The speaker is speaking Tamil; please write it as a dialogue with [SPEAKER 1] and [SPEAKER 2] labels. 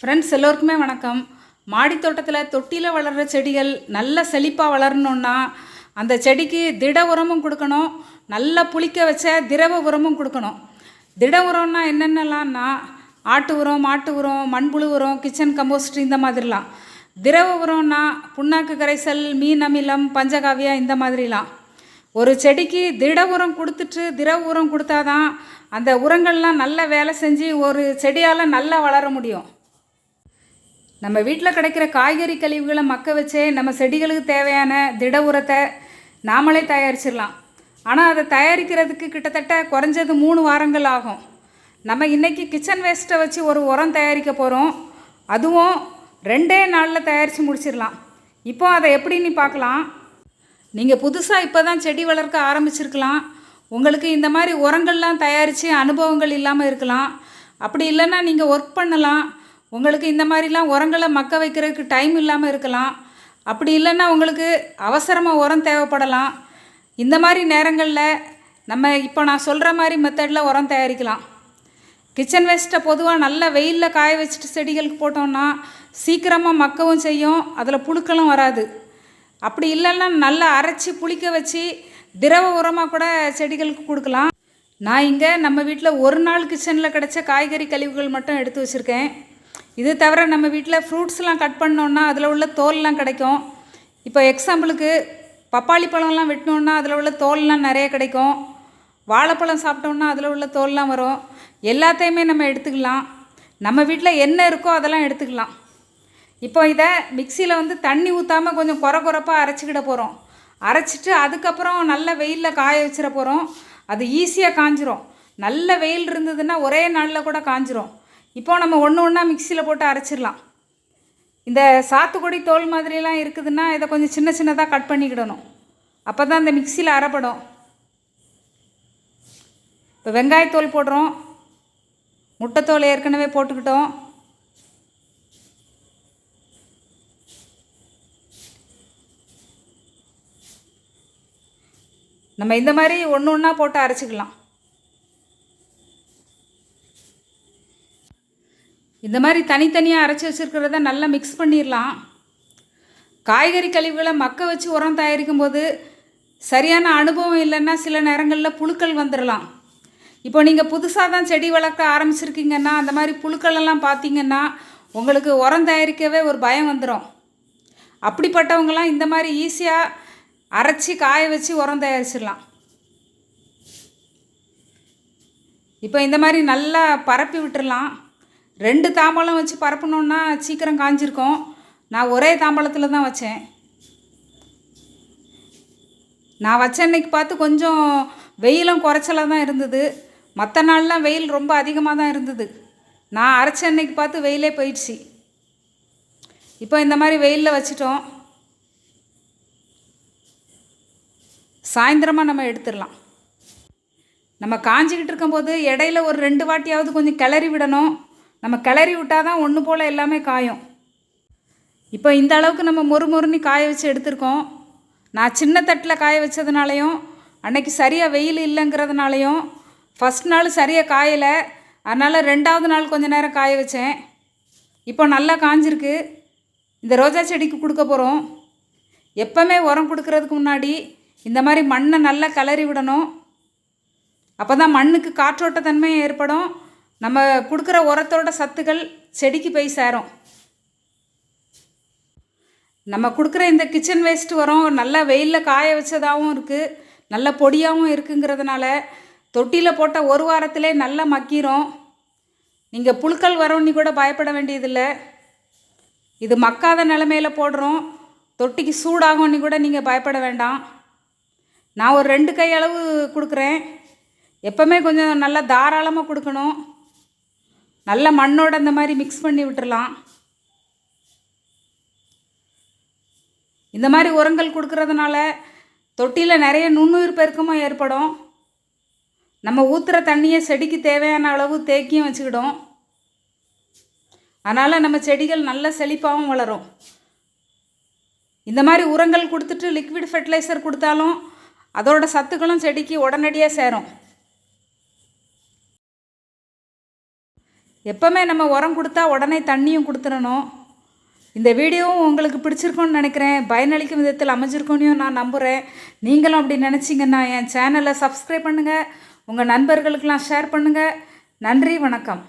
[SPEAKER 1] ஃப்ரெண்ட்ஸ் எல்லோருக்குமே வணக்கம். மாடி தோட்டத்தில் தொட்டியில் வளர்கிற செடிகள் நல்ல செழிப்பாக வளரணுன்னா அந்த செடிக்கு திட உரமும் கொடுக்கணும் நல்லா புளிக்க வச்ச திரவ உரமும் கொடுக்கணும். திட உரம்னா என்னென்னலாம்னா ஆட்டு உரம் மாட்டு உரம் மண்புழு உரம் கிச்சன் கம்போஸ்ட் இந்த மாதிரிலாம். திரவ உரம்னா புண்ணாக்கு கரைசல் மீன் அமிலம் பஞ்சகாவியா இந்த மாதிரிலாம். ஒரு செடிக்கு திட உரம் கொடுத்துட்டு திரவ உரம் கொடுத்தாதான் அந்த உரங்கள்லாம் நல்லா வேலை செஞ்சு ஒரு செடியால் நல்லா வளர முடியும். நம்ம வீட்டில் கிடைக்கிற காய்கறி கழிவுகளை மக்க வச்சே நம்ம செடிகளுக்கு தேவையான திட உரத்தை நாமளே தயாரிச்சிடலாம். ஆனால் அதை தயாரிக்கிறதுக்கு கிட்டத்தட்ட குறைஞ்சது மூணு வாரங்கள் ஆகும். நம்ம இன்றைக்கி கிச்சன் வேஸ்ட்டை வச்சு ஒரு உரம் தயாரிக்க போகிறோம் அதுவும் ரெண்டே நாளில் தயாரித்து முடிச்சிடலாம். இப்போ அதை எப்படின்னு பார்க்கலாம். நீங்கள் புதுசாக இப்போ தான் செடி வளர்க்க ஆரம்பிச்சிருக்கலாம். உங்களுக்கு இந்த மாதிரி உரங்கள்லாம் தயாரித்து அனுபவங்கள் இல்லாமல் இருக்கலாம். அப்படி இல்லைன்னா நீங்கள் ஒர்க் பண்ணலாம். உங்களுக்கு இந்த மாதிரிலாம் உரங்களை மக்க வைக்கிறதுக்கு டைம் இல்லாமல் இருக்கலாம். அப்படி இல்லைன்னா உங்களுக்கு அவசரமாக உரம் தேவைப்படலாம். இந்த மாதிரி நேரங்களில் நம்ம இப்போ நான் சொல்கிற மாதிரி மெத்தடில் உரம் தயாரிக்கலாம். கிச்சன் வேஸ்ட்டை பொதுவாக நல்ல வெயிலில் காய வச்சுட்டு செடிகளுக்கு போட்டோம்னா சீக்கிரமாக மக்கவும் செய்யும். அதில் புழுக்களும் வராது. அப்படி இல்லைன்னா நல்லா அரைச்சி புளிக்க வச்சு திரவ உரமாக கூட செடிகளுக்கு கொடுக்கலாம். நான் இங்கே நம்ம வீட்டில் ஒரு நாள் கிச்சனில் கிடச்ச காய்கறி கழிவுகள் மட்டும் எடுத்து வச்சுருக்கேன். இது தவிர நம்ம வீட்டில் ஃப்ரூட்ஸ்லாம் கட் பண்ணோன்னா அதில் உள்ள தோல்லாம் கிடைக்கும். இப்போ எக்ஸாம்பிளுக்கு பப்பாளி பழம்லாம் வெட்டினோன்னா அதில் உள்ள தோல்லாம் நிறைய கிடைக்கும். வாழைப்பழம் சாப்பிட்டோன்னா அதில் உள்ள தோல்லாம் வரும். எல்லாத்தையுமே நம்ம எடுத்துக்கலாம். நம்ம வீட்டில் என்ன இருக்கோ அதெல்லாம் எடுத்துக்கலாம். இப்போ இதை மிக்சியில் வந்து தண்ணி ஊற்றாமல் கொஞ்சம் குறை குறைப்பாக அரைச்சிக்கிட போகிறோம் அரைச்சிட்டு அதுக்கப்புறம் நல்ல வெயிலில் காய வச்சிட போகிறோம் அது ஈஸியாக காஞ்சிரும். நல்ல வெயில் இருந்ததுன்னா ஒரே நாளில் கூட காஞ்சிரும். இப்போ நம்ம ஒன்று ஒன்றா மிக்சியில் போட்டு அரைச்சிடலாம். இந்த சாத்துக்குடி தோல் மாதிரிலாம் இருக்குதுன்னா இதை கொஞ்சம் சின்ன சின்னதாக கட் பண்ணிக்கிடணும். அப்போ தான் இந்த மிக்சியில் அரைப்படும். இப்போ வெங்காயத்தோல் போடுறோம். முட்டைத்தோல் ஏற்கனவே போட்டுக்கிட்டோம். நம்ம இந்த மாதிரி ஒன்று ஒன்றா போட்டு அரைச்சிக்கலாம். இந்த மாதிரி தனித்தனியாக அரைச்சி வச்சுருக்கிறத நல்லா மிக்ஸ் பண்ணிடலாம் காய்கறி கழிவுகளை மக்க வச்சு உரம் தயாரிக்கும் போது சரியான அனுபவம் இல்லைன்னா சில நேரங்களில் புழுக்கள் வந்துடலாம் இப்போ நீங்கள் புதுசாக தான் செடி வளர்க்க ஆரம்பிச்சிருக்கீங்கன்னா அந்த மாதிரி புழுக்கள் எல்லாம் பார்த்தீங்கன்னா உங்களுக்கு உரம் தயாரிக்கவே ஒரு பயம் வந்துடும் அப்படிப்பட்டவங்களாம் இந்த மாதிரி ஈஸியாக அரைச்சி காய வச்சு உரம் தயாரிச்சிடலாம் இப்போ இந்த மாதிரி நல்லா பரப்பி விட்டுடலாம் ரெண்டு தாம்பாளம் வச்சு பரப்பணுன்னா சீக்கிரம் காஞ்சிருக்கும். நான் ஒரே தாம்பாளத்தில் தான் வச்சேன். நான் வச்ச அன்னைக்கு பார்த்து கொஞ்சம் வெயிலும் குறைச்சலாக தான் இருந்தது. மற்ற நாள்லாம் வெயில் ரொம்ப அதிகமாக தான் இருந்தது. நான் அரைச்ச அன்னைக்கு பார்த்து வெயிலே போயிடுச்சு. இப்போ இந்த மாதிரி வெயிலில் வச்சிட்டோம். சாயந்தரமாக நம்ம எடுத்துடலாம். நம்ம காஞ்சிக்கிட்டு இருக்கும்போது இடையில ஒரு ரெண்டு வாட்டியாவது கொஞ்சம் கிளறி விடணும். நம்ம கிளறி விட்டால் தான் ஒன்று போல் எல்லாமே காயும். இப்போ இந்த அளவுக்கு நம்ம மொறு மொறுன்னு காய வச்சு எடுத்திருக்கோம். நான் சின்ன தட்டில் காய வச்சதுனாலையும் அன்னைக்கு சரியாக வெயில் இல்லைங்கிறதுனாலையும் ஃபஸ்ட் நாள் சரியாக காயலை அதனால் ரெண்டாவது நாள் கொஞ்ச நேரம் காய வச்சேன். இப்போ நல்லா காஞ்சிருக்கு. இந்த ரோஜா செடிக்கு கொடுக்க போகிறோம் எப்போவுமே உரம் கொடுக்கறதுக்கு முன்னாடி இந்த மாதிரி மண்ணை நல்லா கிளறி விடணும். அப்போ தான் மண்ணுக்கு காற்றோட்டத்தன்மை ஏற்படும். நம்ம கொடுக்குற உரத்தோட சத்துக்கள் செடிக்கு போய் சேரும். நம்ம கொடுக்குற இந்த கிச்சன் வேஸ்ட் உரம் நல்லா வெயிலில் காய வச்சதாகவும் இருக்குது நல்ல பொடியாகவும் இருக்குங்கிறதுனால தொட்டியில் போட்ட ஒரு வாரத்திலே நல்லா மக்கிரும். நீங்கள் புழுக்கள் வரோன்னு கூட பயப்பட வேண்டியதில்லை. இது மக்காத நிலமையில போடுறோம். தொட்டிக்கு சூடாகும்னு கூட நீங்கள் பயப்பட வேண்டாம். நான் ஒரு ரெண்டு கை அளவு கொடுக்குறேன். எப்போவுமே கொஞ்சம் நல்லா தாராளமாக கொடுக்கணும். நல்ல மண்ணோட இந்த மாதிரி மிக்ஸ் பண்ணி விட்டுடலாம் இந்த மாதிரி உரங்கள் கொடுக்கறதுனால தொட்டியில் நிறைய நுண்ணுயிர் பெருக்கமும் ஏற்படும். நம்ம ஊற்றுற தண்ணியை செடிக்கு தேவையான அளவு தேக்கியும் வச்சுக்கிடும். அதனால் நம்ம செடிகள் நல்ல செழிப்பாகவும் வளரும். இந்த மாதிரி உரங்கள் கொடுத்துட்டு லிக்விட் ஃபெர்டிலைசர் கொடுத்தாலும் அதோட சத்துக்களும் செடிக்கு உடனடியாக சேரும். எப்போவுமே நம்ம உரம் கொடுத்தா உடனே தண்ணியும் கொடுத்துடணும். இந்த வீடியோவும் உங்களுக்கு பிடிச்சிருக்கும்னு நினைக்கிறேன். பயனளிக்கும் விதத்தில் அமைஞ்சிருக்கோன்னு நான் நம்புகிறேன் நீங்களும் அப்படி நினச்சிங்கன்னா என் சேனலை சப்ஸ்கிரைப் பண்ணுங்கள் உங்கள் நண்பர்களுக்கெல்லாம் ஷேர் பண்ணுங்கள் நன்றி வணக்கம்.